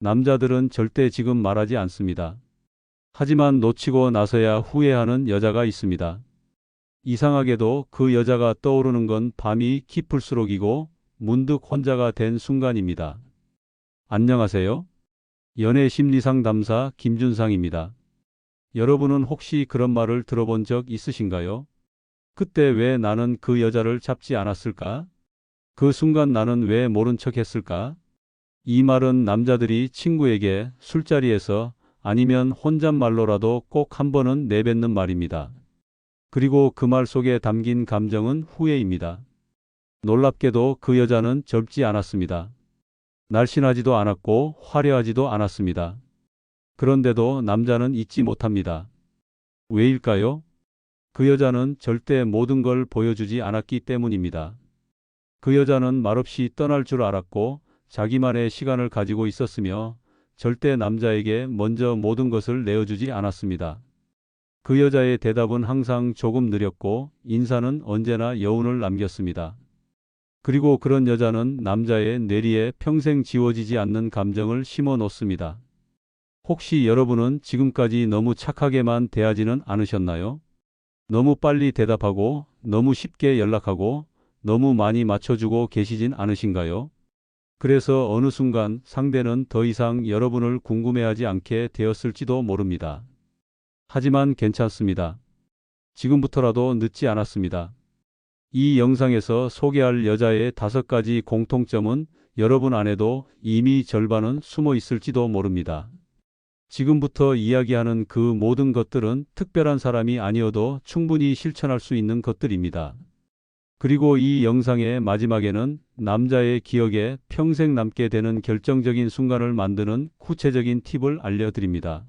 남자들은 절대 지금 말하지 않습니다. 하지만 놓치고 나서야 후회하는 여자가 있습니다. 이상하게도 그 여자가 떠오르는 건 밤이 깊을수록이고 문득 혼자가 된 순간입니다. 안녕하세요. 연애 심리 상 담사 김준상입니다. 여러분은 혹시 그런 말을 들어본 적 있으신가요? 그때 왜 나는 그 여자를 잡지 않았을까? 그 순간 나는 왜 모른 척 했을까? 이 말은 남자들이 친구에게 술자리에서 아니면 혼잣말로라도 꼭 한 번은 내뱉는 말입니다. 그리고 그 말 속에 담긴 감정은 후회입니다. 놀랍게도 그 여자는 젊지 않았습니다. 날씬하지도 않았고 화려하지도 않았습니다. 그런데도 남자는 잊지 못합니다. 왜일까요? 그 여자는 절대 모든 걸 보여주지 않았기 때문입니다. 그 여자는 말없이 떠날 줄 알았고 자기만의 시간을 가지고 있었으며 절대 남자에게 먼저 모든 것을 내어주지 않았습니다. 그 여자의 대답은 항상 조금 느렸고 인사는 언제나 여운을 남겼습니다. 그리고 그런 여자는 남자의 뇌리에 평생 지워지지 않는 감정을 심어 놓습니다. 혹시 여러분은 지금까지 너무 착하게만 대하지는 않으셨나요? 너무 빨리 대답하고 너무 쉽게 연락하고 너무 많이 맞춰주고 계시진 않으신가요? 그래서 어느 순간 상대는 더 이상 여러분을 궁금해하지 않게 되었을지도 모릅니다. 하지만 괜찮습니다. 지금부터라도 늦지 않았습니다. 이 영상에서 소개할 여자의 다섯 가지 공통점은 여러분 안에도 이미 절반은 숨어 있을지도 모릅니다. 지금부터 이야기하는 그 모든 것들은 특별한 사람이 아니어도 충분히 실천할 수 있는 것들입니다. 그리고 이 영상의 마지막에는 남자의 기억에 평생 남게 되는 결정적인 순간을 만드는 구체적인 팁을 알려드립니다.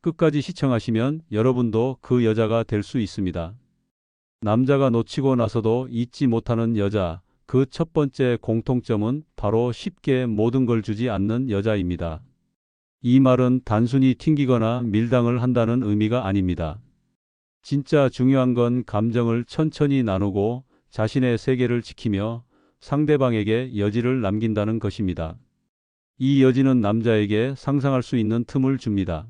끝까지 시청하시면 여러분도 그 여자가 될 수 있습니다. 남자가 놓치고 나서도 잊지 못하는 여자, 그 첫 번째 공통점은 바로 쉽게 모든 걸 주지 않는 여자입니다. 이 말은 단순히 튕기거나 밀당을 한다는 의미가 아닙니다. 진짜 중요한 건 감정을 천천히 나누고 자신의 세계를 지키며 상대방에게 여지를 남긴다는 것입니다. 이 여지는 남자에게 상상할 수 있는 틈을 줍니다.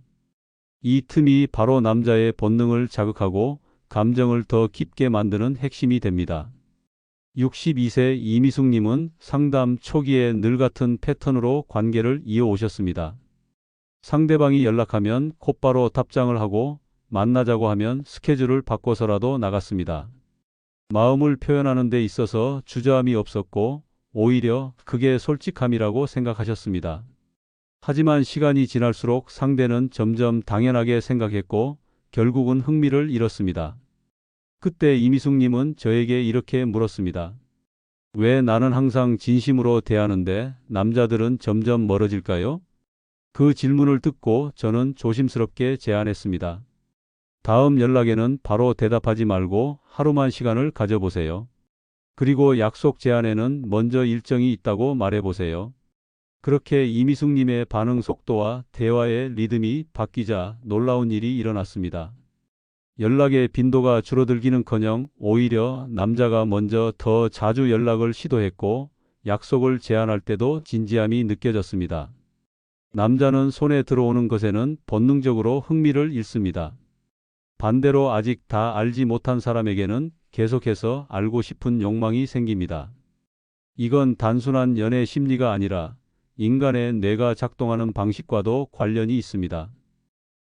이 틈이 바로 남자의 본능을 자극하고 감정을 더 깊게 만드는 핵심이 됩니다. 62세 이미숙님은 상담 초기에 늘 같은 패턴으로 관계를 이어오셨습니다. 상대방이 연락하면 곧바로 답장을 하고 만나자고 하면 스케줄을 바꿔서라도 나갔습니다. 마음을 표현하는 데 있어서 주저함이 없었고 오히려 그게 솔직함이라고 생각하셨습니다. 하지만 시간이 지날수록 상대는 점점 당연하게 생각했고 결국은 흥미를 잃었습니다. 그때 이미숙님은 저에게 이렇게 물었습니다. 왜 나는 항상 진심으로 대하는데 남자들은 점점 멀어질까요? 그 질문을 듣고 저는 조심스럽게 제안했습니다. 다음 연락에는 바로 대답하지 말고 하루만 시간을 가져보세요. 그리고 약속 제안에는 먼저 일정이 있다고 말해보세요. 그렇게 이미숙님의 반응 속도와 대화의 리듬이 바뀌자 놀라운 일이 일어났습니다. 연락의 빈도가 줄어들기는커녕 오히려 남자가 먼저 더 자주 연락을 시도했고 약속을 제안할 때도 진지함이 느껴졌습니다. 남자는 손에 들어오는 것에는 본능적으로 흥미를 잃습니다. 반대로 아직 다 알지 못한 사람에게는 계속해서 알고 싶은 욕망이 생깁니다. 이건 단순한 연애 심리가 아니라 인간의 뇌가 작동하는 방식과도 관련이 있습니다.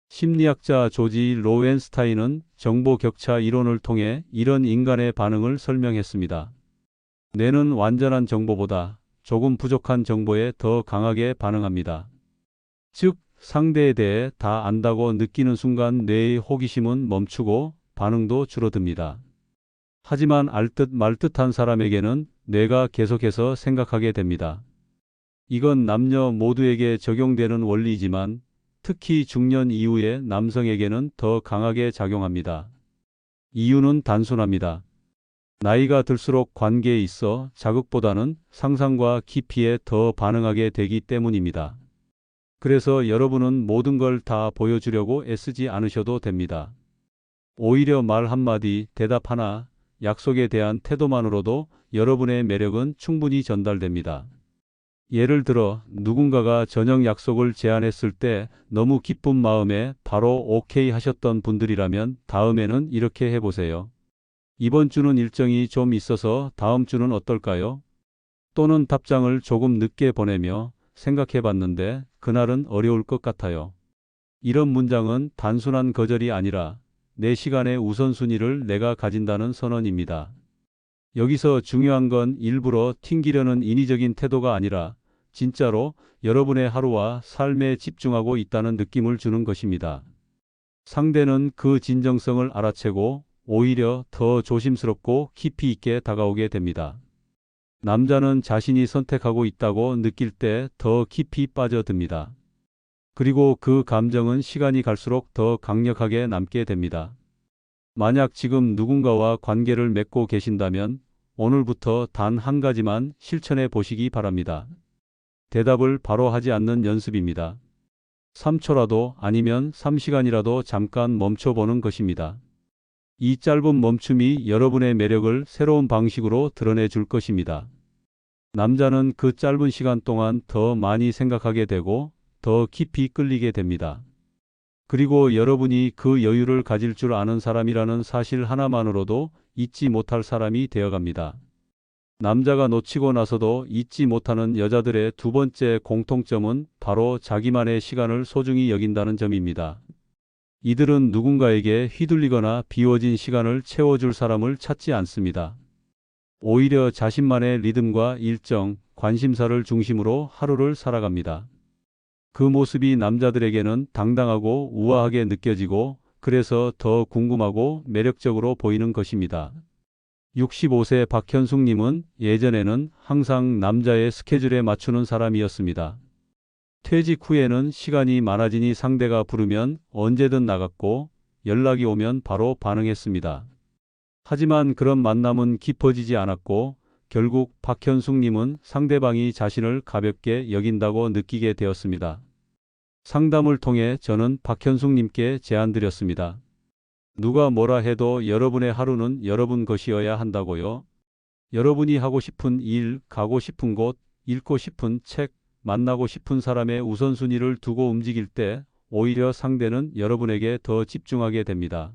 심리학자 조지 로웬스타인은 정보 격차 이론을 통해 이런 인간의 반응을 설명했습니다. 뇌는 완전한 정보보다 조금 부족한 정보에 더 강하게 반응합니다. 즉, 상대에 대해 다 안다고 느끼는 순간 뇌의 호기심은 멈추고 반응도 줄어듭니다. 하지만 알듯 말듯한 사람에게는 뇌가 계속해서 생각하게 됩니다. 이건 남녀 모두에게 적용되는 원리이지만 특히 중년 이후의 남성에게는 더 강하게 작용합니다. 이유는 단순합니다. 나이가 들수록 관계에 있어 자극보다는 상상과 깊이에 더 반응하게 되기 때문입니다. 그래서 여러분은 모든 걸 다 보여주려고 애쓰지 않으셔도 됩니다. 오히려 말 한마디, 대답 하나, 약속에 대한 태도만으로도 여러분의 매력은 충분히 전달됩니다. 예를 들어 누군가가 저녁 약속을 제안했을 때 너무 기쁜 마음에 바로 오케이 하셨던 분들이라면 다음에는 이렇게 해보세요. 이번 주는 일정이 좀 있어서 다음 주는 어떨까요? 또는 답장을 조금 늦게 보내며 생각해 봤는데 그날은 어려울 것 같아요. 이런 문장은 단순한 거절이 아니라 내 시간의 우선순위를 내가 가진다는 선언입니다. 여기서 중요한 건 일부러 튕기려는 인위적인 태도가 아니라 진짜로 여러분의 하루와 삶에 집중하고 있다는 느낌을 주는 것입니다. 상대는 그 진정성을 알아채고 오히려 더 조심스럽고 깊이 있게 다가오게 됩니다. 남자는 자신이 선택하고 있다고 느낄 때 더 깊이 빠져듭니다. 그리고 그 감정은 시간이 갈수록 더 강력하게 남게 됩니다. 만약 지금 누군가와 관계를 맺고 계신다면 오늘부터 단 한 가지만 실천해 보시기 바랍니다. 대답을 바로 하지 않는 연습입니다. 3초라도 아니면 3시간이라도 잠깐 멈춰보는 것입니다. 이 짧은 멈춤이 여러분의 매력을 새로운 방식으로 드러내 줄 것입니다. 남자는 그 짧은 시간 동안 더 많이 생각하게 되고 더 깊이 끌리게 됩니다. 그리고 여러분이 그 여유를 가질 줄 아는 사람이라는 사실 하나만으로도 잊지 못할 사람이 되어갑니다. 남자가 놓치고 나서도 잊지 못하는 여자들의 두 번째 공통점은 바로 자기만의 시간을 소중히 여긴다는 점입니다. 이들은 누군가에게 휘둘리거나 비워진 시간을 채워줄 사람을 찾지 않습니다. 오히려 자신만의 리듬과 일정, 관심사를 중심으로 하루를 살아갑니다. 그 모습이 남자들에게는 당당하고 우아하게 느껴지고 그래서 더 궁금하고 매력적으로 보이는 것입니다. 65세 박현숙님은 예전에는 항상 남자의 스케줄에 맞추는 사람이었습니다. 퇴직 후에는 시간이 많아지니 상대가 부르면 언제든 나갔고 연락이 오면 바로 반응했습니다. 하지만 그런 만남은 깊어지지 않았고 결국 박현숙님은 상대방이 자신을 가볍게 여긴다고 느끼게 되었습니다. 상담을 통해 저는 박현숙님께 제안드렸습니다. 누가 뭐라 해도 여러분의 하루는 여러분 것이어야 한다고요. 여러분이 하고 싶은 일, 가고 싶은 곳, 읽고 싶은 책, 만나고 싶은 사람의 우선순위를 두고 움직일 때 오히려 상대는 여러분에게 더 집중하게 됩니다.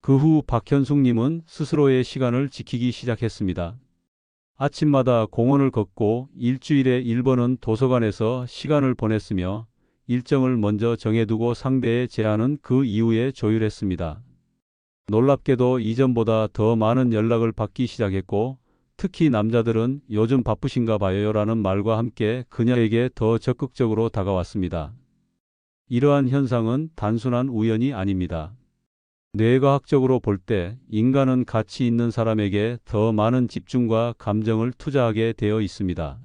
그 후 박현숙님은 스스로의 시간을 지키기 시작했습니다. 아침마다 공원을 걷고 일주일에 1번은 도서관에서 시간을 보냈으며 일정을 먼저 정해두고 상대의 제안은 그 이후에 조율했습니다. 놀랍게도 이전보다 더 많은 연락을 받기 시작했고 특히 남자들은 요즘 바쁘신가 봐요 라는 말과 함께 그녀에게 더 적극적으로 다가왔습니다. 이러한 현상은 단순한 우연이 아닙니다. 뇌과학적으로 볼 때 인간은 가치 있는 사람에게 더 많은 집중과 감정을 투자하게 되어 있습니다.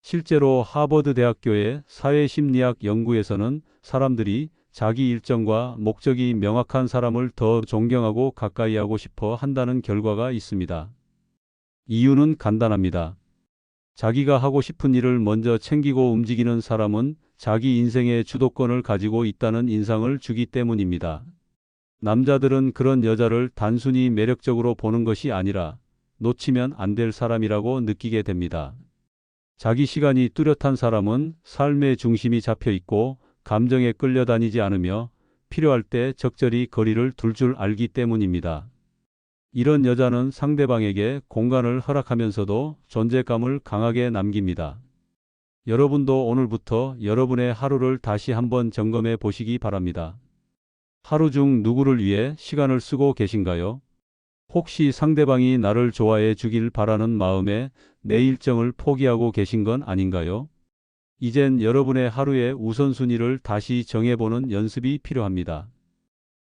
실제로 하버드 대학교의 사회심리학 연구에서는 사람들이 자기 일정과 목적이 명확한 사람을 더 존경하고 가까이 하고 싶어 한다는 결과가 있습니다. 이유는 간단합니다. 자기가 하고 싶은 일을 먼저 챙기고 움직이는 사람은 자기 인생의 주도권을 가지고 있다는 인상을 주기 때문입니다. 남자들은 그런 여자를 단순히 매력적으로 보는 것이 아니라 놓치면 안 될 사람이라고 느끼게 됩니다. 자기 시간이 뚜렷한 사람은 삶의 중심이 잡혀 있고 감정에 끌려다니지 않으며 필요할 때 적절히 거리를 둘 줄 알기 때문입니다. 이런 여자는 상대방에게 공간을 허락하면서도 존재감을 강하게 남깁니다. 여러분도 오늘부터 여러분의 하루를 다시 한번 점검해 보시기 바랍니다. 하루 중 누구를 위해 시간을 쓰고 계신가요? 혹시 상대방이 나를 좋아해 주길 바라는 마음에 내 일정을 포기하고 계신 건 아닌가요? 이젠 여러분의 하루의 우선순위를 다시 정해보는 연습이 필요합니다.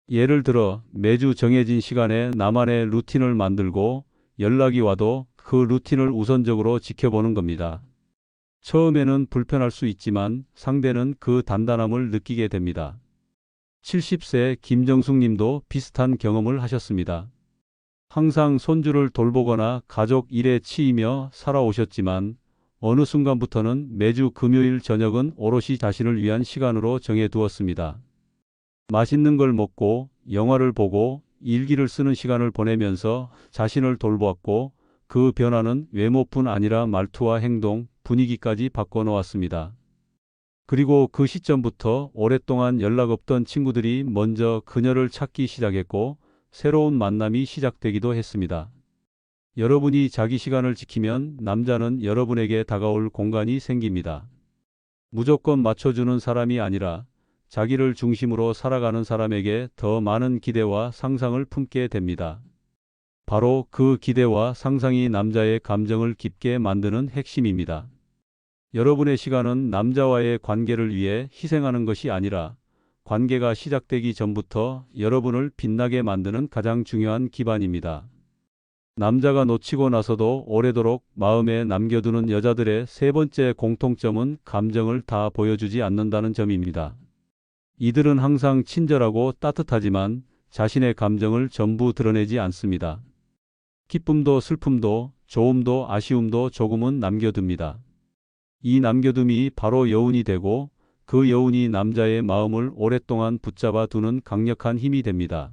예를 들어 매주 정해진 시간에 나만의 루틴을 만들고 연락이 와도 그 루틴을 우선적으로 지켜보는 겁니다. 처음에는 불편할 수 있지만 상대는 그 단단함을 느끼게 됩니다. 70세 김정숙 님도 비슷한 경험을 하셨습니다. 항상 손주를 돌보거나 가족 일에 치이며 살아오셨지만 어느 순간부터는 매주 금요일 저녁은 오롯이 자신을 위한 시간으로 정해두었습니다. 맛있는 걸 먹고 영화를 보고 일기를 쓰는 시간을 보내면서 자신을 돌보았고 그 변화는 외모뿐 아니라 말투와 행동, 분위기까지 바꿔놓았습니다. 그리고 그 시점부터 오랫동안 연락 없던 친구들이 먼저 그녀를 찾기 시작했고 새로운 만남이 시작되기도 했습니다. 여러분이 자기 시간을 지키면 남자는 여러분에게 다가올 공간이 생깁니다. 무조건 맞춰주는 사람이 아니라 자기를 중심으로 살아가는 사람에게 더 많은 기대와 상상을 품게 됩니다. 바로 그 기대와 상상이 남자의 감정을 깊게 만드는 핵심입니다. 여러분의 시간은 남자와의 관계를 위해 희생하는 것이 아니라 관계가 시작되기 전부터 여러분을 빛나게 만드는 가장 중요한 기반입니다. 남자가 놓치고 나서도 오래도록 마음에 남겨두는 여자들의 세 번째 공통점은 감정을 다 보여주지 않는다는 점입니다. 이들은 항상 친절하고 따뜻하지만 자신의 감정을 전부 드러내지 않습니다. 기쁨도 슬픔도 좋음도 아쉬움도 조금은 남겨둡니다. 이 남겨둠이 바로 여운이 되고 그 여운이 남자의 마음을 오랫동안 붙잡아 두는 강력한 힘이 됩니다.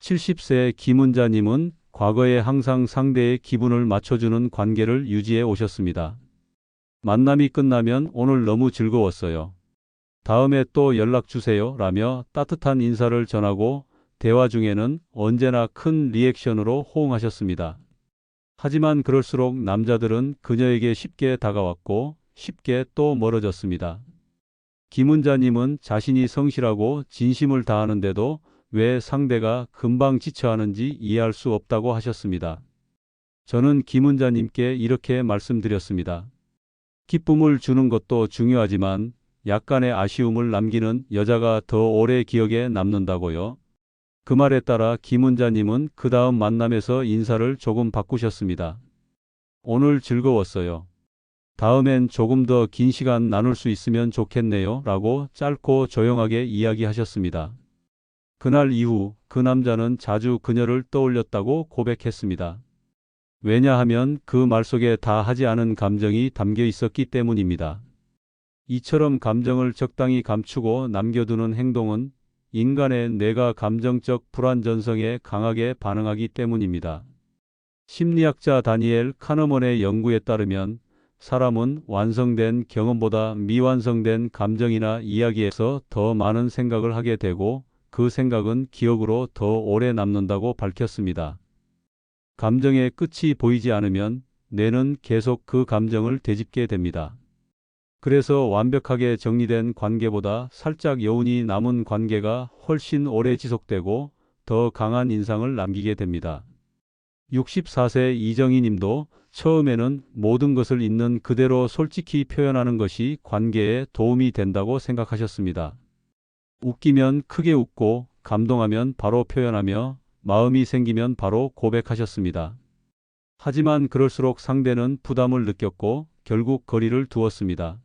70세 김은자님은 과거에 항상 상대의 기분을 맞춰주는 관계를 유지해 오셨습니다. 만남이 끝나면 오늘 너무 즐거웠어요. 다음에 또 연락 주세요. 라며 따뜻한 인사를 전하고 대화 중에는 언제나 큰 리액션으로 호응하셨습니다. 하지만 그럴수록 남자들은 그녀에게 쉽게 다가왔고 쉽게 또 멀어졌습니다. 김은자님은 자신이 성실하고 진심을 다하는데도 왜 상대가 금방 지쳐하는지 이해할 수 없다고 하셨습니다. 저는 김은자님께 이렇게 말씀드렸습니다. 기쁨을 주는 것도 중요하지만 약간의 아쉬움을 남기는 여자가 더 오래 기억에 남는다고요. 그 말에 따라 김은자님은 그 다음 만남에서 인사를 조금 바꾸셨습니다. 오늘 즐거웠어요. 다음엔 조금 더 긴 시간 나눌 수 있으면 좋겠네요. 라고 짧고 조용하게 이야기하셨습니다. 그날 이후 그 남자는 자주 그녀를 떠올렸다고 고백했습니다. 왜냐하면 그 말 속에 다 하지 않은 감정이 담겨 있었기 때문입니다. 이처럼 감정을 적당히 감추고 남겨두는 행동은 인간의 뇌가 감정적 불안전성에 강하게 반응하기 때문입니다. 심리학자 다니엘 카너먼의 연구에 따르면 사람은 완성된 경험보다 미완성된 감정이나 이야기에서 더 많은 생각을 하게 되고 그 생각은 기억으로 더 오래 남는다고 밝혔습니다. 감정의 끝이 보이지 않으면 뇌는 계속 그 감정을 되짚게 됩니다. 그래서 완벽하게 정리된 관계보다 살짝 여운이 남은 관계가 훨씬 오래 지속되고 더 강한 인상을 남기게 됩니다. 64세 이정희 님도 처음에는 모든 것을 있는 그대로 솔직히 표현하는 것이 관계에 도움이 된다고 생각하셨습니다. 웃기면 크게 웃고 감동하면 바로 표현하며 마음이 생기면 바로 고백하셨습니다. 하지만 그럴수록 상대는 부담을 느꼈고 결국 거리를 두었습니다.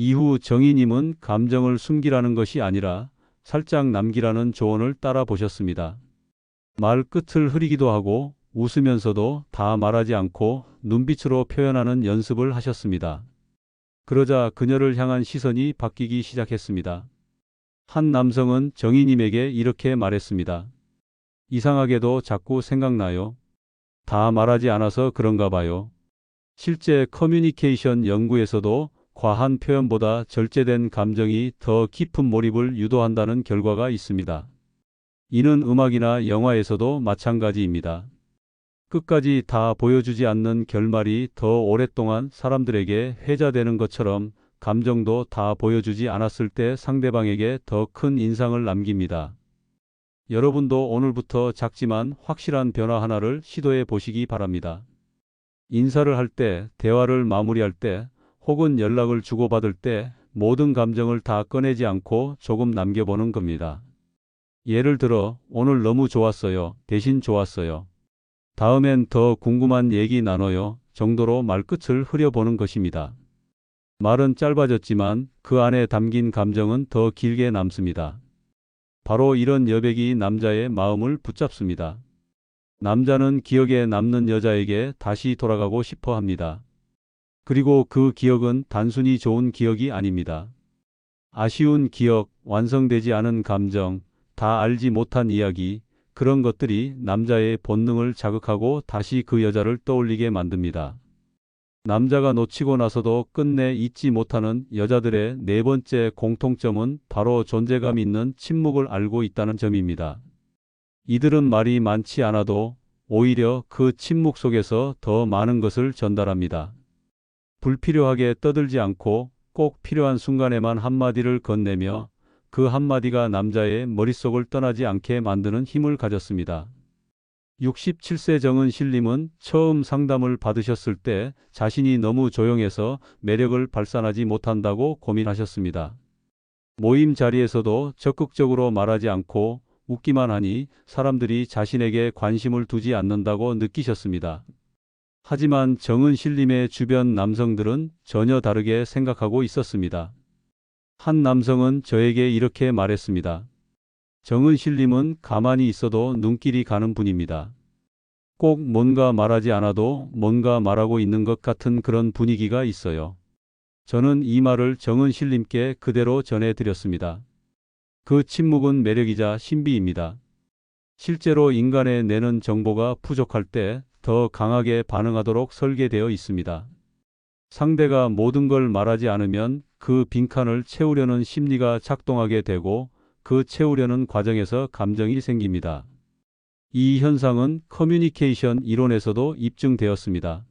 이후 정희님은 감정을 숨기라는 것이 아니라 살짝 남기라는 조언을 따라 보셨습니다. 말 끝을 흐리기도 하고 웃으면서도 다 말하지 않고 눈빛으로 표현하는 연습을 하셨습니다. 그러자 그녀를 향한 시선이 바뀌기 시작했습니다. 한 남성은 정희님에게 이렇게 말했습니다. 이상하게도 자꾸 생각나요. 다 말하지 않아서 그런가 봐요. 실제 커뮤니케이션 연구에서도 과한 표현보다 절제된 감정이 더 깊은 몰입을 유도한다는 결과가 있습니다. 이는 음악이나 영화에서도 마찬가지입니다. 끝까지 다 보여주지 않는 결말이 더 오랫동안 사람들에게 회자되는 것처럼 감정도 다 보여주지 않았을 때 상대방에게 더 큰 인상을 남깁니다. 여러분도 오늘부터 작지만 확실한 변화 하나를 시도해 보시기 바랍니다. 인사를 할 때, 대화를 마무리할 때, 혹은 연락을 주고받을 때 모든 감정을 다 꺼내지 않고 조금 남겨보는 겁니다. 예를 들어, 오늘 너무 좋았어요. 대신 좋았어요. 다음엔 더 궁금한 얘기 나눠요. 정도로 말끝을 흐려보는 것입니다. 말은 짧아졌지만 그 안에 담긴 감정은 더 길게 남습니다. 바로 이런 여백이 남자의 마음을 붙잡습니다. 남자는 기억에 남는 여자에게 다시 돌아가고 싶어 합니다. 그리고 그 기억은 단순히 좋은 기억이 아닙니다. 아쉬운 기억, 완성되지 않은 감정, 다 알지 못한 이야기, 그런 것들이 남자의 본능을 자극하고 다시 그 여자를 떠올리게 만듭니다. 남자가 놓치고 나서도 끝내 잊지 못하는 여자들의 네 번째 공통점은 바로 존재감 있는 침묵을 알고 있다는 점입니다. 이들은 말이 많지 않아도 오히려 그 침묵 속에서 더 많은 것을 전달합니다. 불필요하게 떠들지 않고 꼭 필요한 순간에만 한마디를 건네며 그 한마디가 남자의 머릿속을 떠나지 않게 만드는 힘을 가졌습니다. 67세 정은실님은 처음 상담을 받으셨을 때 자신이 너무 조용해서 매력을 발산하지 못한다고 고민하셨습니다. 모임 자리에서도 적극적으로 말하지 않고 웃기만 하니 사람들이 자신에게 관심을 두지 않는다고 느끼셨습니다. 하지만 정은 실님의 주변 남성들은 전혀 다르게 생각하고 있었습니다. 한 남성은 저에게 이렇게 말했습니다. 정은 실님은 가만히 있어도 눈길이 가는 분입니다. 꼭 뭔가 말하지 않아도 뭔가 말하고 있는 것 같은 그런 분위기가 있어요. 저는 이 말을 정은 실님께 그대로 전해드렸습니다. 그 침묵은 매력이자 신비입니다. 실제로 인간의 내는 정보가 부족할 때 더 강하게 반응하도록 설계되어 있습니다. 상대가 모든 걸 말하지 않으면 그 빈칸을 채우려는 심리가 작동하게 되고 그 채우려는 과정에서 감정이 생깁니다. 이 현상은 커뮤니케이션 이론에서도 입증되었습니다.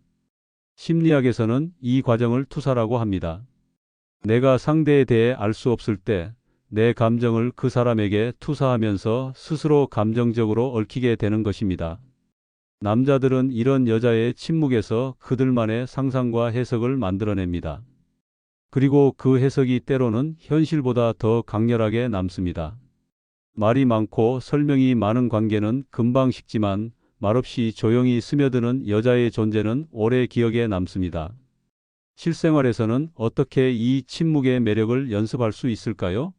심리학에서는 이 과정을 투사라고 합니다. 내가 상대에 대해 알 수 없을 때 내 감정을 그 사람에게 투사하면서 스스로 감정적으로 얽히게 되는 것입니다. 남자들은 이런 여자의 침묵에서 그들만의 상상과 해석을 만들어냅니다. 그리고 그 해석이 때로는 현실보다 더 강렬하게 남습니다. 말이 많고 설명이 많은 관계는 금방 식지만 말없이 조용히 스며드는 여자의 존재는 오래 기억에 남습니다. 실생활에서는 어떻게 이 침묵의 매력을 연습할 수 있을까요?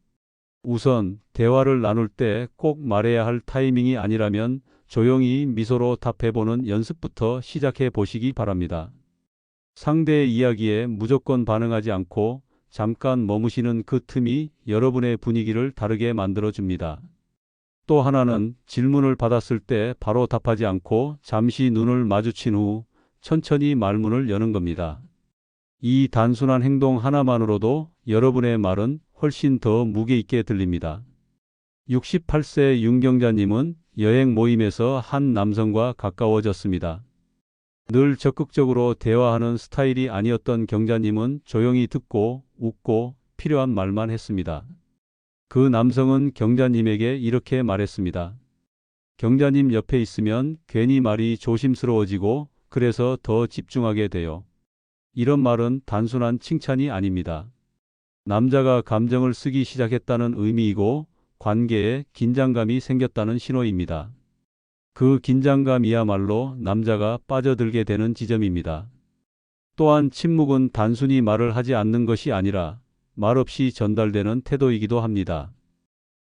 우선 대화를 나눌 때 꼭 말해야 할 타이밍이 아니라면 조용히 미소로 답해보는 연습부터 시작해 보시기 바랍니다. 상대의 이야기에 무조건 반응하지 않고 잠깐 머무시는 그 틈이 여러분의 분위기를 다르게 만들어 줍니다. 또 하나는 질문을 받았을 때 바로 답하지 않고 잠시 눈을 마주친 후 천천히 말문을 여는 겁니다. 이 단순한 행동 하나만으로도 여러분의 말은 훨씬 더 무게 있게 들립니다. 68세 윤경자님은 여행 모임에서 한 남성과 가까워졌습니다. 늘 적극적으로 대화하는 스타일이 아니었던 경자님은 조용히 듣고 웃고 필요한 말만 했습니다. 그 남성은 경자님에게 이렇게 말했습니다. 경자님 옆에 있으면 괜히 말이 조심스러워지고 그래서 더 집중하게 돼요. 이런 말은 단순한 칭찬이 아닙니다. 남자가 감정을 쓰기 시작했다는 의미이고 관계에 긴장감이 생겼다는 신호입니다. 그 긴장감이야말로 남자가 빠져들게 되는 지점입니다. 또한 침묵은 단순히 말을 하지 않는 것이 아니라 말없이 전달되는 태도이기도 합니다.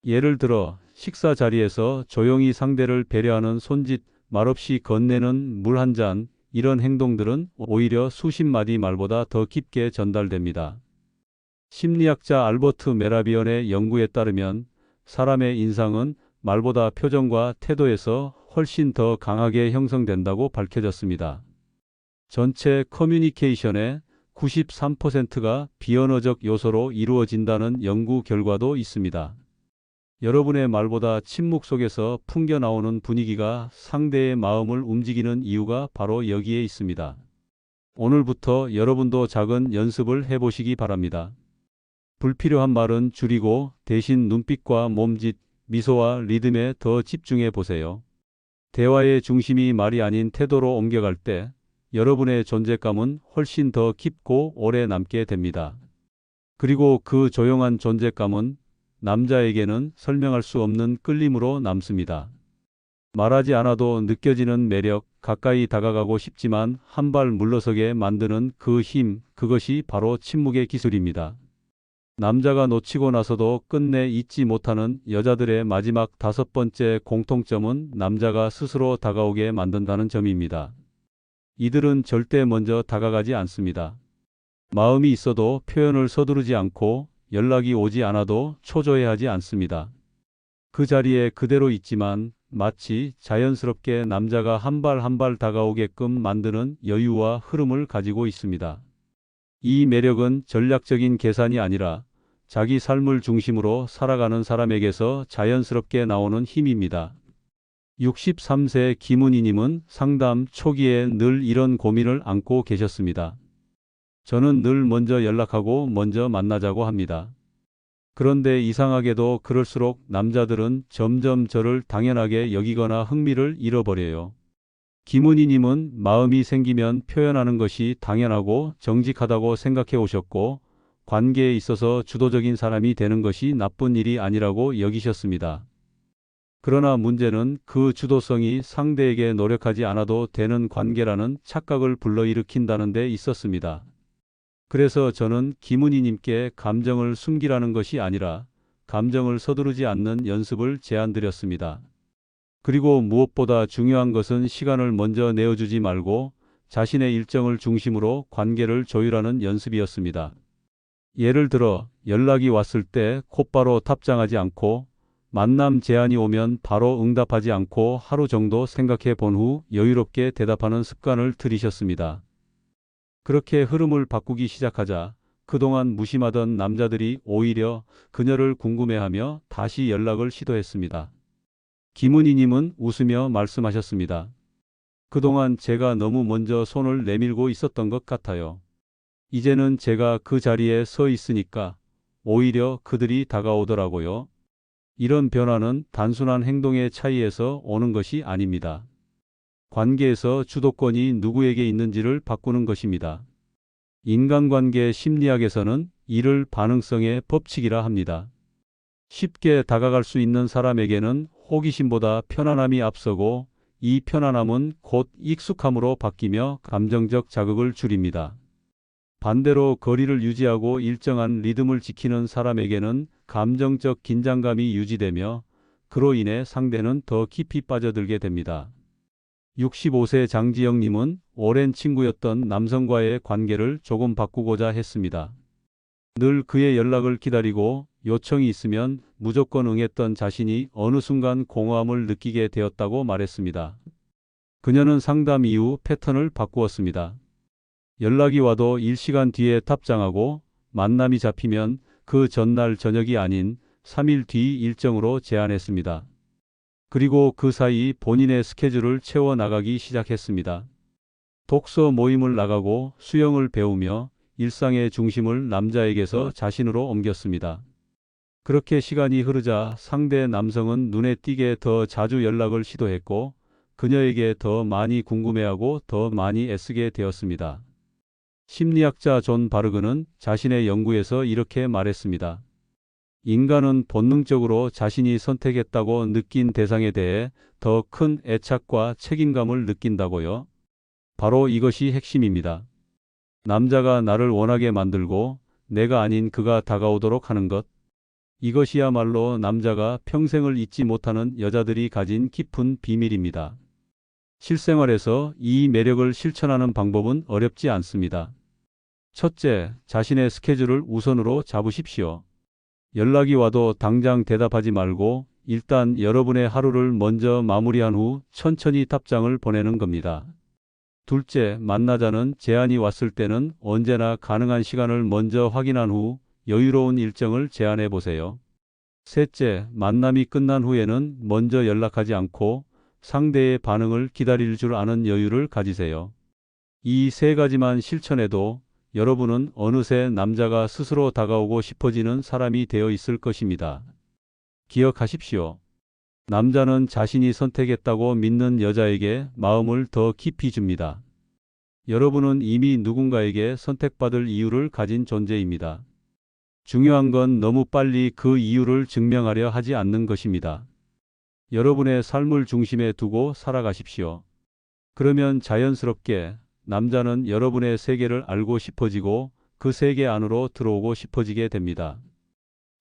예를 들어 식사 자리에서 조용히 상대를 배려하는 손짓, 말없이 건네는 물 한 잔, 이런 행동들은 오히려 수십 마디 말보다 더 깊게 전달됩니다. 심리학자 알버트 메라비언의 연구에 따르면 사람의 인상은 말보다 표정과 태도에서 훨씬 더 강하게 형성된다고 밝혀졌습니다. 전체 커뮤니케이션의 93%가 비언어적 요소로 이루어진다는 연구 결과도 있습니다. 여러분의 말보다 침묵 속에서 풍겨 나오는 분위기가 상대의 마음을 움직이는 이유가 바로 여기에 있습니다. 오늘부터 여러분도 작은 연습을 해보시기 바랍니다. 불필요한 말은 줄이고 대신 눈빛과 몸짓, 미소와 리듬에 더 집중해 보세요. 대화의 중심이 말이 아닌 태도로 옮겨갈 때 여러분의 존재감은 훨씬 더 깊고 오래 남게 됩니다. 그리고 그 조용한 존재감은 남자에게는 설명할 수 없는 끌림으로 남습니다. 말하지 않아도 느껴지는 매력, 가까이 다가가고 싶지만 한 발 물러서게 만드는 그 힘, 그것이 바로 침묵의 기술입니다. 남자가 놓치고 나서도 끝내 잊지 못하는 여자들의 마지막 다섯 번째 공통점은 남자가 스스로 다가오게 만든다는 점입니다. 이들은 절대 먼저 다가가지 않습니다. 마음이 있어도 표현을 서두르지 않고 연락이 오지 않아도 초조해하지 않습니다. 그 자리에 그대로 있지만 마치 자연스럽게 남자가 한 발 한 발 다가오게끔 만드는 여유와 흐름을 가지고 있습니다. 이 매력은 전략적인 계산이 아니라 자기 삶을 중심으로 살아가는 사람에게서 자연스럽게 나오는 힘입니다. 63세 김은희님은 상담 초기에 늘 이런 고민을 안고 계셨습니다. 저는 늘 먼저 연락하고 먼저 만나자고 합니다. 그런데 이상하게도 그럴수록 남자들은 점점 저를 당연하게 여기거나 흥미를 잃어버려요. 김은희님은 마음이 생기면 표현하는 것이 당연하고 정직하다고 생각해 오셨고, 관계에 있어서 주도적인 사람이 되는 것이 나쁜 일이 아니라고 여기셨습니다. 그러나 문제는 그 주도성이 상대에게 노력하지 않아도 되는 관계라는 착각을 불러일으킨다는 데 있었습니다. 그래서 저는 김은희님께 감정을 숨기라는 것이 아니라 감정을 서두르지 않는 연습을 제안드렸습니다. 그리고 무엇보다 중요한 것은 시간을 먼저 내어주지 말고 자신의 일정을 중심으로 관계를 조율하는 연습이었습니다. 예를 들어 연락이 왔을 때 곧바로 답장하지 않고 만남 제안이 오면 바로 응답하지 않고 하루 정도 생각해 본 후 여유롭게 대답하는 습관을 들이셨습니다. 그렇게 흐름을 바꾸기 시작하자 그동안 무심하던 남자들이 오히려 그녀를 궁금해하며 다시 연락을 시도했습니다. 김은희님은 웃으며 말씀하셨습니다. 그동안 제가 너무 먼저 손을 내밀고 있었던 것 같아요. 이제는 제가 그 자리에 서 있으니까 오히려 그들이 다가오더라고요. 이런 변화는 단순한 행동의 차이에서 오는 것이 아닙니다. 관계에서 주도권이 누구에게 있는지를 바꾸는 것입니다. 인간관계 심리학에서는 이를 반응성의 법칙이라 합니다. 쉽게 다가갈 수 있는 사람에게는 호기심보다 편안함이 앞서고 이 편안함은 곧 익숙함으로 바뀌며 감정적 자극을 줄입니다. 반대로 거리를 유지하고 일정한 리듬을 지키는 사람에게는 감정적 긴장감이 유지되며 그로 인해 상대는 더 깊이 빠져들게 됩니다. 65세 장지영님은 오랜 친구였던 남성과의 관계를 조금 바꾸고자 했습니다. 늘 그의 연락을 기다리고 요청이 있으면 무조건 응했던 자신이 어느 순간 공허함을 느끼게 되었다고 말했습니다. 그녀는 상담 이후 패턴을 바꾸었습니다. 연락이 와도 일시간 뒤에 답장하고 만남이 잡히면 그 전날 저녁이 아닌 3일 뒤 일정으로 제안했습니다. 그리고 그 사이 본인의 스케줄을 채워 나가기 시작했습니다. 독서 모임을 나가고 수영을 배우며 일상의 중심을 남자에게서 자신으로 옮겼습니다. 그렇게 시간이 흐르자 상대 남성은 눈에 띄게 더 자주 연락을 시도했고 그녀에게 더 많이 궁금해하고 더 많이 애쓰게 되었습니다. 심리학자 존 바르그는 자신의 연구에서 이렇게 말했습니다. 인간은 본능적으로 자신이 선택했다고 느낀 대상에 대해 더 큰 애착과 책임감을 느낀다고요. 바로 이것이 핵심입니다. 남자가 나를 원하게 만들고 내가 아닌 그가 다가오도록 하는 것. 이것이야말로 남자가 평생을 잊지 못하는 여자들이 가진 깊은 비밀입니다. 실생활에서 이 매력을 실천하는 방법은 어렵지 않습니다. 첫째, 자신의 스케줄을 우선으로 잡으십시오. 연락이 와도 당장 대답하지 말고 일단 여러분의 하루를 먼저 마무리한 후 천천히 답장을 보내는 겁니다. 둘째, 만나자는 제안이 왔을 때는 언제나 가능한 시간을 먼저 확인한 후 여유로운 일정을 제안해 보세요. 셋째, 만남이 끝난 후에는 먼저 연락하지 않고 상대의 반응을 기다릴 줄 아는 여유를 가지세요. 이 세 가지만 실천해도 여러분은 어느새 남자가 스스로 다가오고 싶어지는 사람이 되어 있을 것입니다. 기억하십시오. 남자는 자신이 선택했다고 믿는 여자에게 마음을 더 깊이 줍니다. 여러분은 이미 누군가에게 선택받을 이유를 가진 존재입니다. 중요한 건 너무 빨리 그 이유를 증명하려 하지 않는 것입니다. 여러분의 삶을 중심에 두고 살아가십시오. 그러면 자연스럽게 남자는 여러분의 세계를 알고 싶어지고 그 세계 안으로 들어오고 싶어지게 됩니다.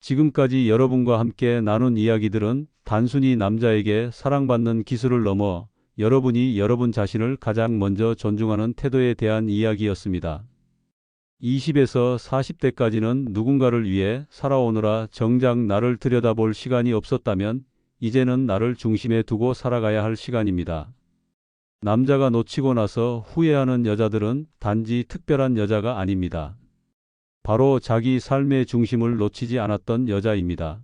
지금까지 여러분과 함께 나눈 이야기들은 단순히 남자에게 사랑받는 기술을 넘어 여러분이 여러분 자신을 가장 먼저 존중하는 태도에 대한 이야기였습니다. 20에서 40대까지는 누군가를 위해 살아오느라 정작 나를 들여다볼 시간이 없었다면 이제는 나를 중심에 두고 살아가야 할 시간입니다. 남자가 놓치고 나서 후회하는 여자들은 단지 특별한 여자가 아닙니다. 바로 자기 삶의 중심을 놓치지 않았던 여자입니다.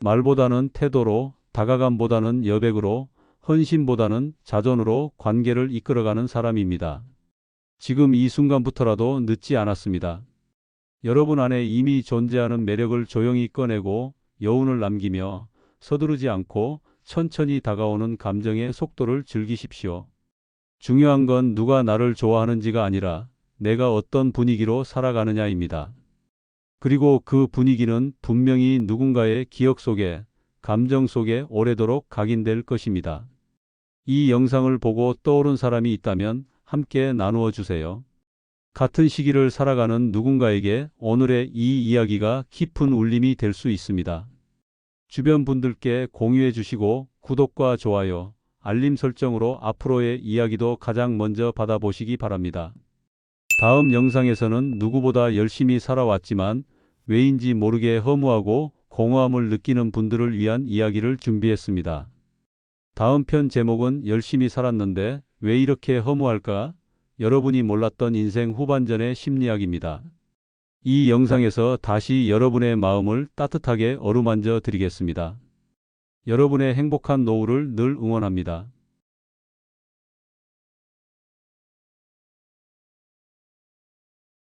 말보다는 태도로, 다가감보다는 여백으로, 헌신보다는 자존으로 관계를 이끌어가는 사람입니다. 지금 이 순간부터라도 늦지 않았습니다. 여러분 안에 이미 존재하는 매력을 조용히 꺼내고 여운을 남기며 서두르지 않고 천천히 다가오는 감정의 속도를 즐기십시오. 중요한 건 누가 나를 좋아하는지가 아니라 내가 어떤 분위기로 살아가느냐입니다. 그리고 그 분위기는 분명히 누군가의 기억 속에, 감정 속에 오래도록 각인될 것입니다. 이 영상을 보고 떠오른 사람이 있다면 함께 나누어 주세요. 같은 시기를 살아가는 누군가에게 오늘의 이 이야기가 깊은 울림이 될 수 있습니다. 주변 분들께 공유해 주시고 구독과 좋아요, 알림 설정으로 앞으로의 이야기도 가장 먼저 받아보시기 바랍니다. 다음 영상에서는 누구보다 열심히 살아왔지만 왜인지 모르게 허무하고 공허함을 느끼는 분들을 위한 이야기를 준비했습니다. 다음 편 제목은 열심히 살았는데 왜 이렇게 허무할까? 여러분이 몰랐던 인생 후반전의 심리학입니다. 이 영상에서 다시 여러분의 마음을 따뜻하게 어루만져 드리겠습니다. 여러분의 행복한 노후를 늘 응원합니다.